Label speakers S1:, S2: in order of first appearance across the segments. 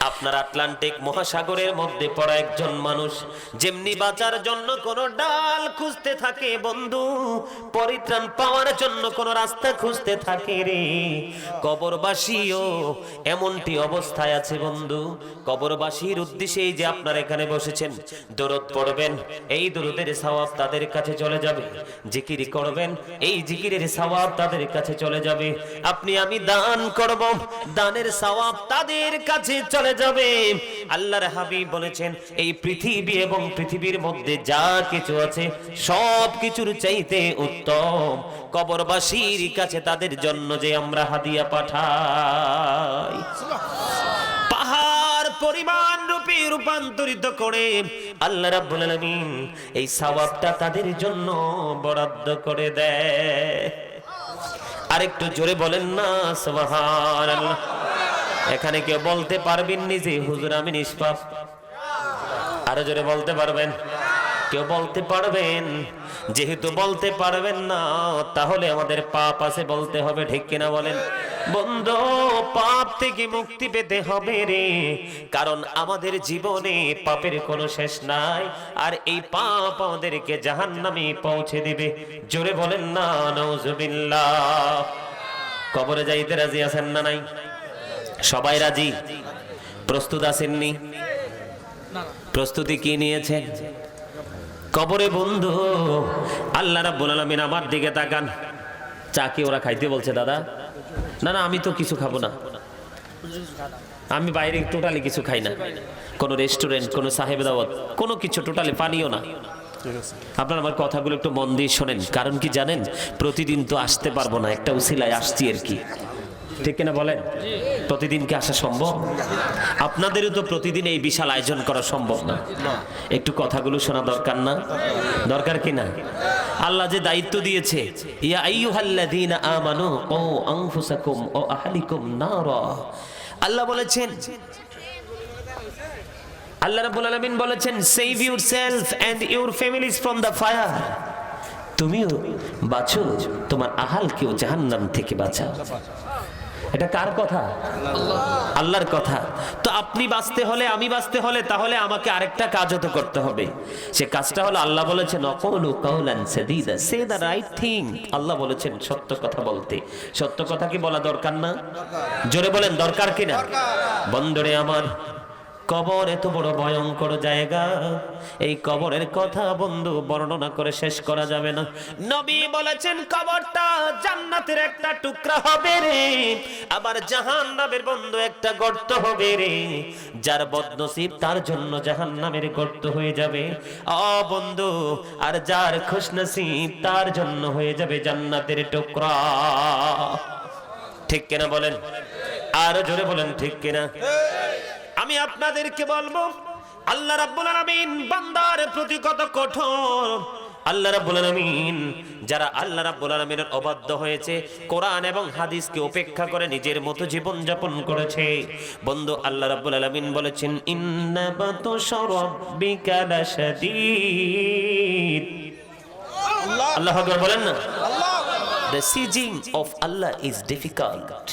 S1: আপনার আটলান্টিক মহাসাগরের মধ্যে পড়া একজন মানুষ, যেমনি বাঁচার জন্য কোনো ডাল খুঁজতে থাকে বন্ধু, পরিত্রাণ পাওয়ার জন্য কোনো রাস্তা খুঁজতে থাকে রে। কবরবাসীও এমনটি অবস্থায় আছে বন্ধু। কবরবাসীর উদ্দেশ্যে যে আপনার এখানে বসেছেন, দরদ পড়বেন, এই দরুদের সওয়াব তাদের কাছে চলে যাবে। জিকির করবেন, এই জিকিরের সওয়াব তাদের কাছে চলে যাবে। আপনি আমি দান করব, দানের সওয়াব তাদের কাছে চলে যাবে। আল্লাহর হাবিব বলেছেন, এই পৃথিবী এবং পৃথিবীর মধ্যে যা কিছু আছে, সব কিছুর চাইতে উত্তম। কবরবাসীর কাছে তাদের জন্য যে আমরা হাদিয়া পাঠাই। পাহাড় পরিমাণ রূপে রূপান্তরিত করে আল্লাহ রাব্বুল আলামিন এই সওয়াবটা তাদের জন্য বরাদ্দ করে দেয়। আরেকটু জোরে বলেন না, সুবহানাল্লাহ। এখানে কেউ বলতে পারবেন নি যে, হুজুর, আমি নিষ্পাপ। আরও জোরে বলতে পারবেন? কেউ বলতে পারবেন? যেহেতু বলতে পারবেন না, তাহলে আমাদের পাপ আছে বলতে হবে, ঠিক কিনা বলেন? বন্ধু, পাপ থেকে মুক্তি পেতে হবে রে। কারণ আমাদের জীবনে পাপের কোনো শেষ নাই, আর এই পাপ আমাদেরকে জাহান্নামে পৌঁছে দিবে। জোরে বলেন না নওজুবিল্লাহ কবরে যাইতে রাজি আছেন না নাই? সবাই রাজি? প্রস্তুত আছেননি? প্রস্তুতি কি নিয়েছেন? কবরে বন্ধু, আল্লাহ রাব্বুল আলামিন আমার দিকে তাকান। চা কি ওরা খাইতে বলছে, দাদা? না না, আমি তো কিছু খাব না। আমি বাইরে টোটালি কিছু খাই না। কোনো রেস্টুরেন্ট, কোনো সাহেব দাওয়াত, কোনো কিছু, টোটালি পানিও না। আপনার আমার কথাগুলো একটু মন দিয়ে শোনেন। কারণ কি জানেন? প্রতিদিন তো আসতে পারব না, একটা উসিলায় আসছি আর কি। ঠিক কিনা বলেন? প্রতিদিন কি আসা সম্ভব? আপনাদেরও তো প্রতিদিন এই বিশাল আয়োজন করা সম্ভব না। একটু কথাগুলো শোনা দরকার না? দরকার কি না? আল্লাহ যে দায়িত্ব দিয়েছে, ইয়া আইয়ুহাল্লাযীনা আমানু ও আনফুসাকুম ও আহলিকুম নারা। আল্লাহ বলেছেন, আল্লাহ রাব্বুল আলামিন বলেছেন save yourself and your families from the fire তুমিও বাঁচো, তোমার আহালকেও জাহান্নাম থেকে বাঁচাও। এটা কার কথা? আল্লাহর কথা। তো আপনি বাঁচতে হলে আমি বাঁচতে হলে তাহলে আমাকে আরেকটা কাজ তো করতে হবে। সে কাজটা হলো আল্লাহ বলেছেন অকলু কাউলান সাদিদা say the right thing. Allah বলেছেন সত্য কথা বলতে। সত্য কথা কি বলা দরকার না? জোরে বলেন দরকার কিনা? বন্দরে আমার কবর এত বড় ভয়ঙ্কর জায়গা। এই কবরের কথা বন্ধু বর্ণনা করে শেষ করা যাবে না। নবী বলেছেন, কবরটা জান্নাতের একটা টুকরা হবে রে, আবার জাহান্নামের বন্ধু একটা গর্ত হবে রে। যার বদনসিব তার জন্য জাহান্নামের গর্ত হয়ে যাবে। অ বন্ধু, আর যার খুশনসিব তার জন্য হয়ে যাবে জান্নাতের টুকরা। ঠিক কিনা বলেন? আরও জোরে বলেন, ঠিক কিনা? আমি আপনাদেরকে বলব আল্লাহ রাব্বুল আলামিন বান্দার প্রতি কত কঠোর। আল্লাহ রাব্বুল আলামিন যারা আল্লাহ রাব্বুল আলামিনের অবাধ্য হয়েছে কোরআন এবং হাদিসকে উপেক্ষা করে নিজের মতো জীবন যাপন করেছে। বন্ধু আল্লাহ রাব্বুল আলামিন বলেছেন ইন্না বাতুশা রাব্বিকা লাশাদীদ। আল্লাহ আকবার বলেন না? আল্লাহ The sieging of Allah is difficult.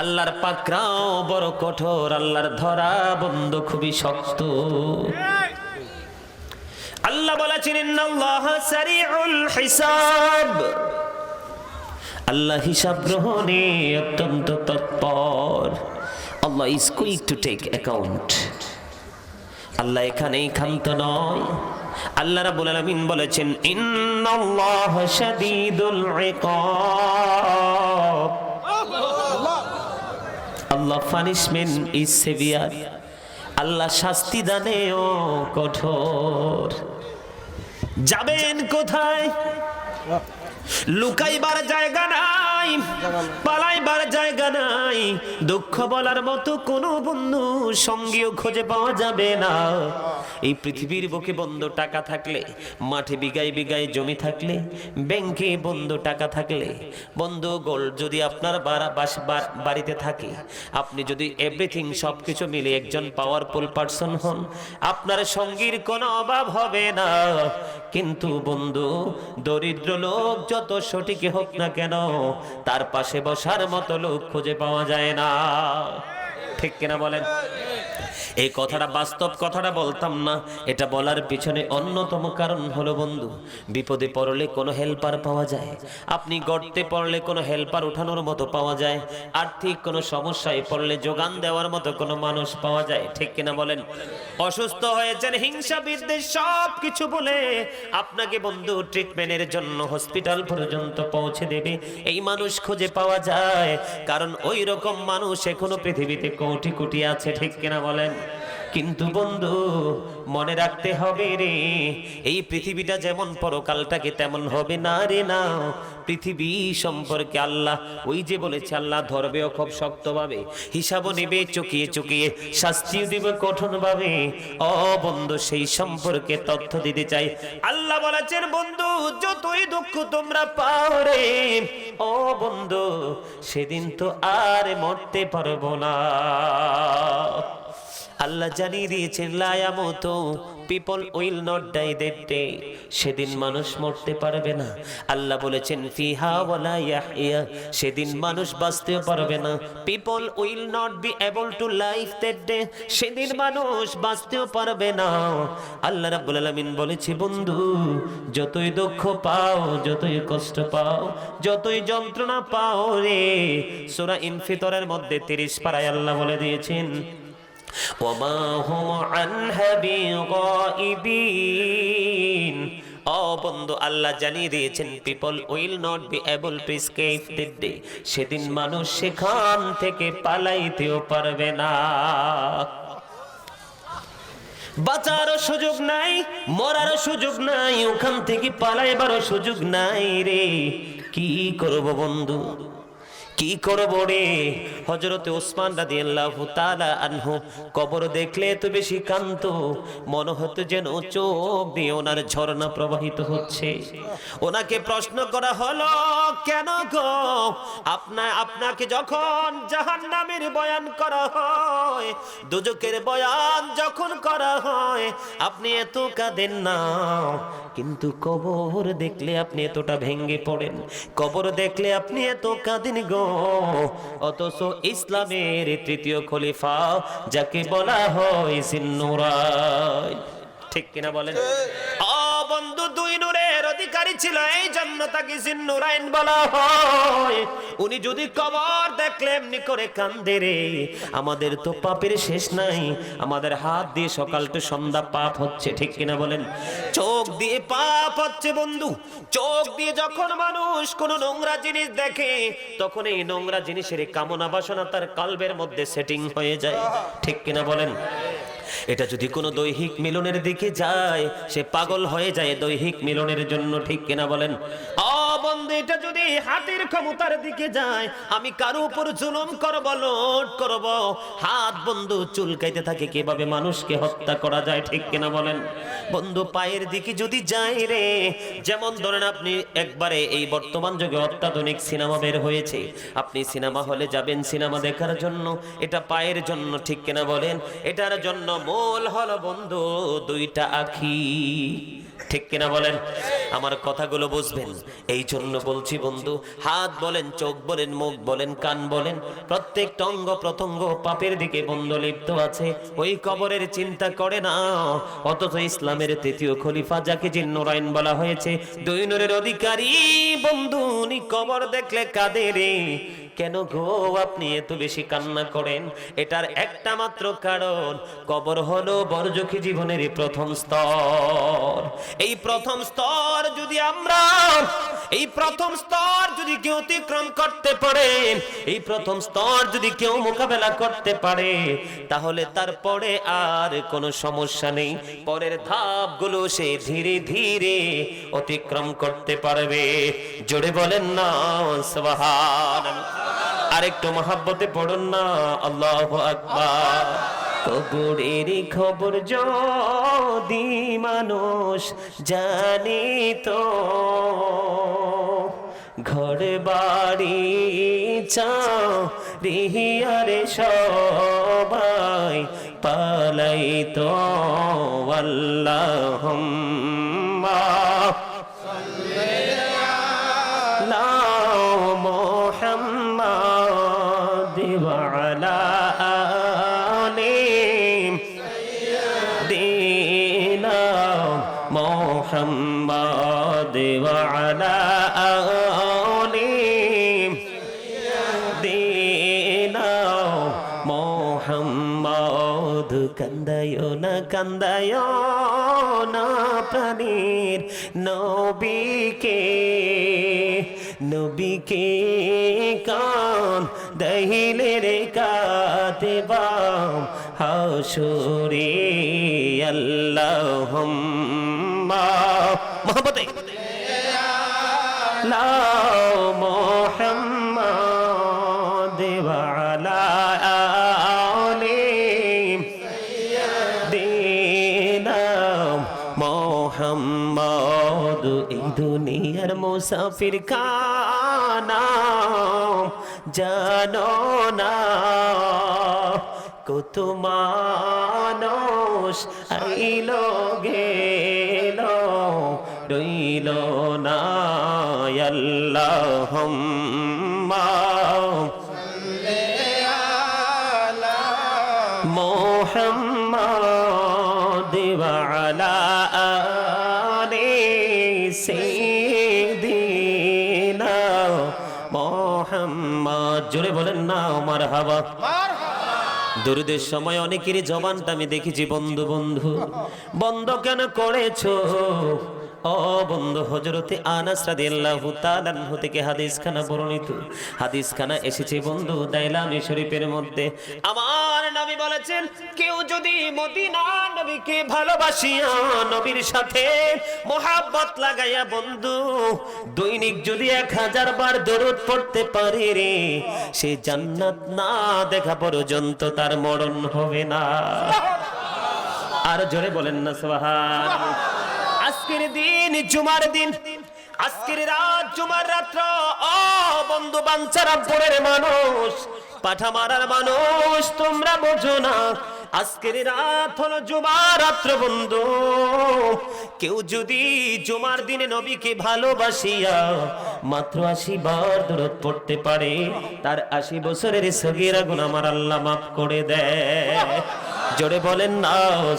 S1: আল্লাহর পাকরাও বড় কঠোর, আল্লাহর ধরা বন্ধ খুবই শক্ত। আল্লাহ বলেছেন আল্লাহ হিসাব গ্রহণে অত্যন্ত তৎপর। Allah is quick to take account Allah এখানেই খান্ত নয়। আল্লাহ রাব্বুল আলামিন বলেছেন, ইন্নাল্লাহ শাদীদুল ইকাব। Allah punishment is severe. Allah শাস্তি দানে ও কঠোর। যাবেন কোথায়? লুকাইবার জায়গা নাই পালাইবার জায়গা নাই। দুঃখ বলার মতো কোনো বন্ধু সঙ্গীও খুঁজে পাওয়া যাবে না। এই পৃথিবীর বুকে বন্ধ টাকা থাকলে, মাঠে বিঘায় বিঘায় জমি থাকলে, ব্যাংকে বন্ধ টাকা থাকলে, বন্ধ গোল্ড যদি আপনার বাড়িতে থাকে, আপনি যদি এভরিথিং সবকিছু মিলে একজন পাওয়ারফুল পার্সন হন, আপনার সঙ্গীর কোনো অভাব হবে না। কিন্তু বন্ধু, দরিদ্র লোক যত সঠিক হোক না কেন তার পাশে বসার মতো লোক খুঁজে পাওয়া যায় না। ঠিক কিনা বলেন? এই কথাটা বাস্তব কথাটা বলতাম না। এটা বলার পিছনে অন্যতম কারণ হলো বন্ধু, বিপদে পড়লে কোনো হেল্পার পাওয়া যায়, আপনি গর্তে পড়লে কোনো হেল্পার উঠানোর মতো পাওয়া যায়, আর্থিক কোনো সমস্যায় পড়লে যোগান দেওয়ার মতো কোনো মানুষ পাওয়া যায়, ঠিক কিনা বলেন? অসুস্থ হয়েছেন, হিংসা বিদ্বেষ সব কিছু বলে আপনাকে বন্ধু ট্রিটমেন্টের জন্য হসপিটাল পর্যন্ত পৌঁছে দেবে, এই মানুষ খুঁজে পাওয়া যায়, কারণ ওই রকম মানুষ এখনও পৃথিবীতে কোটি কোটি আছে, ঠিক কিনা বলেন? কিন্তু বন্ধু, মনে রাখতে হবে রে, এই পৃথিবীটা যেমন পরকালটাকে তেমন হবে না রে না। পৃথিবী সম্পর্কে আল্লাহ ওই যে বলেছে, আল্লাহ ধরবেও খুব শক্তভাবে হিসাবও নেবে, চকিয়ে চুকিয়ে শাস্তিও দিবে কঠোর ভাবে অ বন্ধু, সেই সম্পর্কে তথ্য দিতে চাই। আল্লাহ বলেছেন, বন্ধু, যতই দুঃখ তোমরা পাও রে, ও বন্ধু, সেদিন তো আর মরতে পারব না। আল্লাহ জানিয়ে দিয়েছেন লায়ামতো people will not die that day, সেদিন মানুষ মরতে পারবে না। আল্লাহ বলেছেন, ফিহা ওয়ালা ইয়াহইয়া, সেদিন মানুষ বাঁচতেও পারবে না। People will not be able to life that day, সেদিন মানুষ বাঁচতেও পারবে না। আল্লাহ রাব্বুল আলামিন বলেছে, বন্ধু, যতই দুঃখ পাও, যতই কষ্ট পাও, যতই যন্ত্রণা পাও রে। সূরা ইনফিতরের মধ্যে 30 পারায় আল্লাহ বলে দিয়েছেন وما هم عنها بغائبين ও বন্ধু আল্লাহ জানিয়ে দিয়েছেন people will not be able to escape this day সেদিন মানুষ সেখান থেকে পালাইতেও পারবে না বাঁচারও সুযোগ নাই মরারও সুযোগ নাই ওখান থেকে পালাইবারও সুযোগ নাই রে কি করব বন্ধু কি করব রে? হজরতে ওসমান রাদিয়াল্লাহু তাআলা আনহু কবর দেখলে তো বেশি কান্ত মনে হতো যেন চোখ দিয়ে ওনার ঝর্ণা প্রবাহিত হচ্ছে। ওনাকে প্রশ্ন করা হলো, কেন গো? আপনা, আপনাকে যখন জাহান্নামের বয়ান করা হয় দুজকের বয়ান যখন করা হয়, আপনি এত কাঁদেন না। কিন্তু কবর দেখলে আপনি এতটা ভেঙ্গে পড়েন। কবর দেখলে আপনি এত কাঁদিন গো। অথচ ইসলামের তৃতীয় খলিফা যাকে বলা হয় সিন্নুরাই ঠিক কিনা বলেন? এই জন্য তাকে বলা হয়। উনি যদি কবর দেখলে এমনি করে কান্দে রে। আমাদের তো পাপের শেষ নাই। আমাদের হাত দিয়ে সকাল টু সন্ধ্যা পাপ হচ্ছে, ঠিক কিনা বলেন? চোখ দিয়ে পাপ হচ্ছে বন্ধু। চোখ দিয়ে যখন মানুষ কোন নোংরা জিনিস দেখে, তখন এই নোংরা জিনিসের কামনা বাসনা তার কালবের মধ্যে সেটিং হয়ে যায়, ঠিক কিনা বলেন? এটা যদি কোনো দৈহিক মিলনের দিকে যায়, সে পাগল হয়ে যায় দৈহিক মিলনের জন্য, ঠিক কিনা বলেন? অ বন্ধু এটা যদি হাতের ক্ষমতার দিকে যায়, আমি কারও উপর জুলুম করব লোট করব। হাত, বন্ধু চুলকাইতে থাকে, কীভাবে মানুষকে হত্যা করা যায়, ঠিক কিনা বলেন? বন্ধু, পায়ের দিকে যদি যায় রে, যেমন ধরেন আপনি একবারে এই বর্তমান যুগে অত্যাধুনিক সিনেমা বের হয়েছে, আপনি সিনেমা হলে যাবেন সিনেমা দেখার জন্য, এটা পায়ের জন্য, ঠিক কিনা বলেন? এটার জন্য মূল হলো, বন্ধু, দুইটা আখি। ঠিক কিনা বলেন? আমার কথাগুলো বুঝবেন। এই জন্য বলছি বন্ধু, হাত বলেন, চোখ বলেন, মুখ বলেন, কান বলেন, প্রত্যেকটা অঙ্গ প্রত্যঙ্গ পাপের দিকে বন্ধু লিপ্ত আছে। ওই কবরের চিন্তা করে না। অথচ ইসলামের তৃতীয় খলিফা যাকে জিন্নুরাইন বলা হয়েছে, দুই নূরের অধিকারী বন্ধু, উনি কবর দেখলে কাঁদে রে। কেন গো আপনি এত বেশি কান্না করেন? এটার একটা মাত্র কারণ, কবর হলো বরজখী জীবনের প্রথম স্তর। এই প্রথম স্তর যদি আমরা, এই প্রথম স্তর যদি কেউ অতিক্রম করতে পারে, এই প্রথম স্তর যদি কেউ মোকাবেলা করতে পারে, তাহলে তারপরে আর কোনো সমস্যা নেই। পরের ধাপগুলো সে ধীরে ধীরে অতিক্রম করতে পারবে। জোরে বলেন না, সুবহানাল্লাহ। আরেকটু মহাব্বতে পড়ুন না, আল্লাহ আকবার। কবরের খবর যদি মানুষ জানি তো ঘর বাড়ি চারিয়ারে সবাই পালাই তো আল্লাহ محمد وعلى آل দিনা মোহাম্মদ কান্দায় না কান্দায় না প্রাণীর নবীকে নবীকে কান দহিলে রে কাতে বাম হাসুরে আল্লাহ মোহাম্মতে দুনিয়ার মুসাফির কানা জানো না। কত আইলো গেল রইল না আল্লাহ মোহাম্মদ জোরে বলেন না আমার হাবা দরুদের সময় অনেকেরই জবানটা আমি দেখেছি, বন্ধু বন্ধু। বন্ধ কেন করেছ? ও বন্ধু হজরতে আনাস রাদিয়াল্লাহু তাআলা আনহু থেকে হাদিস খানা বর্ণিত। হাদিস খানা এসেছে, বন্ধু দাইলামি শরীফের মধ্যে। আমার নবী বলেছেন, কেউ যদি মদিনা নবীকে ভালোবাসিয়া নবীর সাথে মোহাব্বত লাগাইয়া বন্ধু, দৈনিক যদি এক হাজার বার দরুদ পড়তে পারে রে, সে জান্নাত না দেখা পর্যন্ত তার মরণ হবে না। আর জোরে বলেন না সোহান আজকের দিন, জুমার দিন, আজকের রাত, জুমার রাত্র ও বন্ধু বাঞ্চারামপুরের মানুষ পাঠা মারার মানুষ, তোমরা বোঝো না, আজকের রাত হলো জুমার রাত্র বন্ধু। কেউ যদি জুমার দিনে নবীকে ভালোবাসিয়া মাত্র আশি বার দূরত পড়তে পারে, তার আশি বছরের সগিরা গুণ আমার আল্লাহ মাফ করে দেয়। জোরে বলেন না,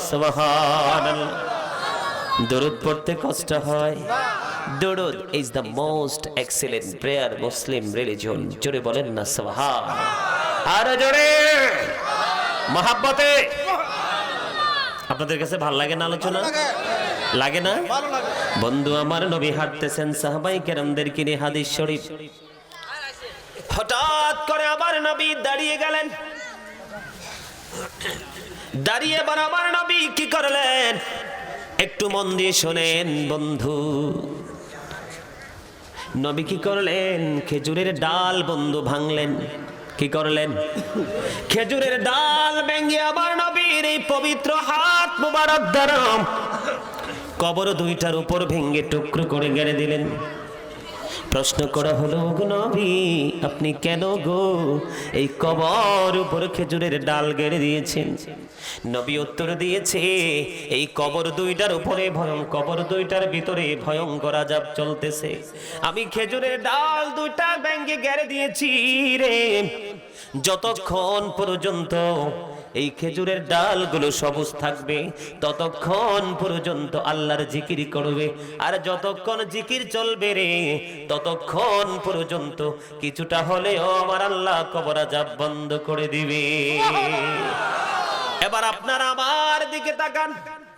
S1: সুবহানাল্লাহ। দরুদ পড়তে কষ্ট হয়। দরুদ is the most excellent prayer Muslim religion জোরে বলেন না, সুবহান। আর জোরে। মহাব্বতে। আপনাদের কাছে ভালো লাগে না আলোচনা? লাগে না? বন্ধু, আমার নবী হাঁটতেছেন সাহাবাই কেরামদের কিনে হাদিস শরীফ। হঠাৎ করে আমার নবী দাঁড়িয়ে গেলেন। দাঁড়িয়ে বরাবর নবী কি করলেন? একটু মন দিয়ে শোনেন, বন্ধু। নবী কি করলেন? খেজুরের ডাল বন্ধু ভাঙলেন। কি করলেন? খেজুরের ডাল ভেঙে আবার নবীর এই পবিত্র হাত মুবারক দ্বারা কবর দুইটার উপর ভেঙে টুকরো করে গেড়ে দিলেন। প্রশ্ন করা হলো নবী, আপনি কেন গো এই কবর উপর খেজুরের ডাল গেড়ে দিয়েছেন? নবী উত্তর দিয়েছে, এই কবর দুইটার উপরে ভয়ং, কবর দুইটার ভিতরে ভয়ঙ্কর আজাব চলতেছে। আমি খেজুরের ডাল দুইটা ব্যাঙ্গে গেড়ে দিয়েছি রে। যতক্ষণ পর্যন্ত এই খেজুরের ডালগুলো সবুজ থাকবে, ততক্ষণ পর্যন্ত আল্লাহর জিকির করবে। আর যতক্ষণ জিকির চলবে রে, ততক্ষণ পর্যন্ত কিছুটা হলেও আমার আল্লাহ কবরা আজাব বন্ধ করে দিবে। এবার আপনারা আমার দিকে তাকান।